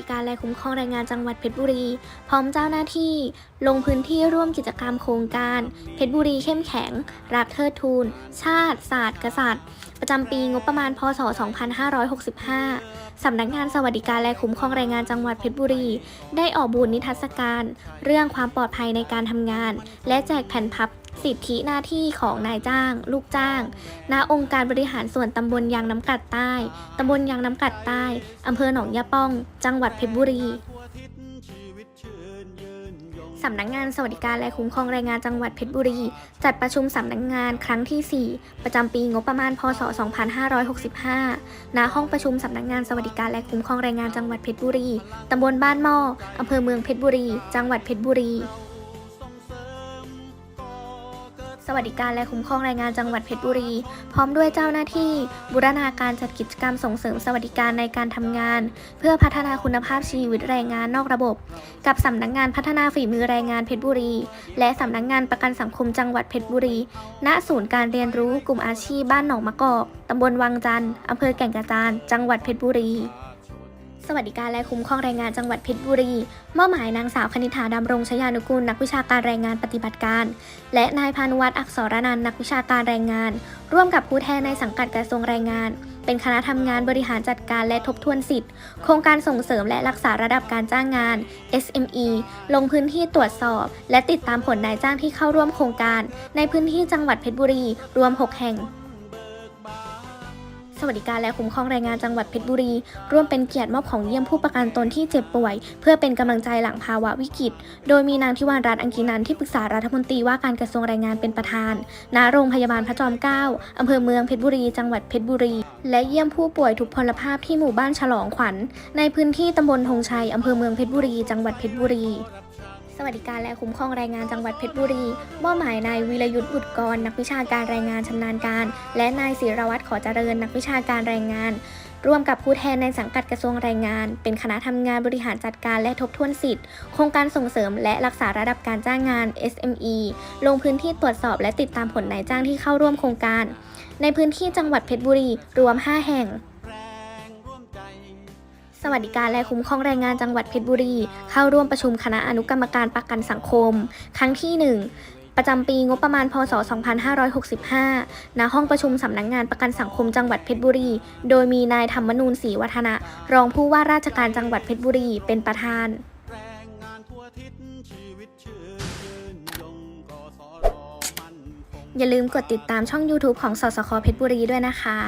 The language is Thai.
ดิการและคุ้มครองแรงงานจังหวัดเพชรบุรี พร้อมเจ้าหน้าที่ ลงพื้นที่ร่วมกิจกรรมโครงการ เพชรบุรีเข้มแข็ง รักเทิดทูน ชาติ ศาสตร์ กษัตริย์ ประจำปีงบประมาณ พศ 2565 สำนักงานสวัสดิการและคุ้มครองแรงงานจังหวัดเพชรบุรี ได้ออกบูธนิทรรศการ เรื่องความปลอดภัยในการทำงาน และแจกแผ่นพับ สิทธิหน้าที่ของนายจ้าง ลูกจ้าง ณ องค์การบริหารส่วนตำบลยางน้ำกัดใต้ ตำบลยางน้ำกัดใต้ อำเภอหนองยาป้อง จังหวัดเพชรบุรีสำนักงานสวัสดิการและคุ้มครองแรงงานจังหวัดเพชรบุรี จัดประชุมสำนักงานครั้งที่ 4 ประจำปีงบประมาณพศ 2565 ณ ห้องประชุมสำนักงานสวัสดิการและคุ้มครองแรงงานจังหวัดเพชรบุรี ตำบลบ้านหม้ออำเภอเมืองเพชรบุรี จังหวัดเพชรบุรี วัสดิการและคุ้มครองแรงงานจังหวัดเพชรบุรี พร้อมด้วยเจ้าหน้าที่ บูรณาการจัดกิจกรรมส่งเสริมสวัสดิการในการทำงาน เพื่อพัฒนาคุณภาพชีวิตแรงงานนอกระบบ กับสำนักงานพัฒนาฝีมือแรงงานเพชรบุรี และสำนักงานประกันสังคมจังหวัดเพชรบุรี ณ ศูนย์การเรียนรู้กลุ่มอาชีพบ้านหนองมะกอกตำบลวังจันทร์อำเภอแก่งกระจาน จังหวัดเพชรบุรี สวัสดิการและคุ้มครองแรงงานจังหวัดเพชรบุรี มอบหมายนางสาวคณิ t าดำรงชยานุกูล นักวิชาการแรงงานปฏิบัติการ และนายพานุวัฒน์อักษรนันท์นักวิชาการแรงงาน ร่วมกับผู้แทนในสังกัดกระทรวงแรงงาน เป็นคณะทำงานบริหารจัดการและทบทวนสิทธิ์ โครงการส่งเสริมและรักษาระดับการจ้างงาน SME ลงพื้นที่ตรวจสอบ และติดตามผลนายจ้างที่เข้าร่วมโครงการ ในพื้นที่จังหวัดเพชรบุรี รวม 6 แห่ง วัสดิการและคุ้มครองแรงงานจังหวัดเพชรบุรี ร่วมเป็นเกียรติมอบของเยี่ยมผู้ประกันตนที่เจ็บป่วย เพื่อเป็นกำลังใจหลังภาวะวิกฤต โดยมีนางทิวารัตน์อังกีนันท์ที่ปรึกษารัฐมนตรีว่าการกระทรวงแรงงานเป็นประธาน ณ โรงพยาบาลพระจอมเกล้าอำเภอเมืองเพชรบุรี จังหวัดเพชรบุรี และเยี่ยมผู้ป่วยทุกพลภาพที่หมู่บ้านฉลองขวัญ ในพื้นที่ตำบลธงชัยอำเภอเมืองเพชรบุรี จังหวัดเพชรบุรี สวัสดิการและคุ้มครองแรงงานจังหวัดเพชรบุรี มอบหมายนายวีรยุทธ์บุตรกร นักวิชาการแรงงานชำนาญการ และนายศิรวัตรขอเจริญนักวิชาการแรงงาน ร่วมกับผู้แทนในสังกัดกระทรวงแรงงาน เป็นคณะทำงานบริหารจัดการและทบทวนสิทธิ์ โครงการส่งเสริมและรักษาระดับการจ้างงาน SME ลงพื้นที่ตรวจสอบและติดตามผลนายจ้างที่เข้าร่วมโครงการ ในพื้นที่จังหวัดเพชรบุรีรวม 5 แห่ง สวัสดิการและคุ้มครองแรงงานจังหวัดเพชรบุรี เข้าร่วมประชุมคณะอนุกรรมการประกันสังคม ครั้งที่ 1ประจำปีงบประมาณ พศ 2565 ณ ห้องประชุมสำนักงงานประกันสังคมจังหวัดเพชรบุรี โดยมีนายธรรมนูญศรีวัฒนะ รองผู้ว่าราชการจังหวัดเพชรบุรีเป็นประธานอย่าลืมกดติดตามช่อง YouTube ของสสคเพชรบุรีด้วยนะคะ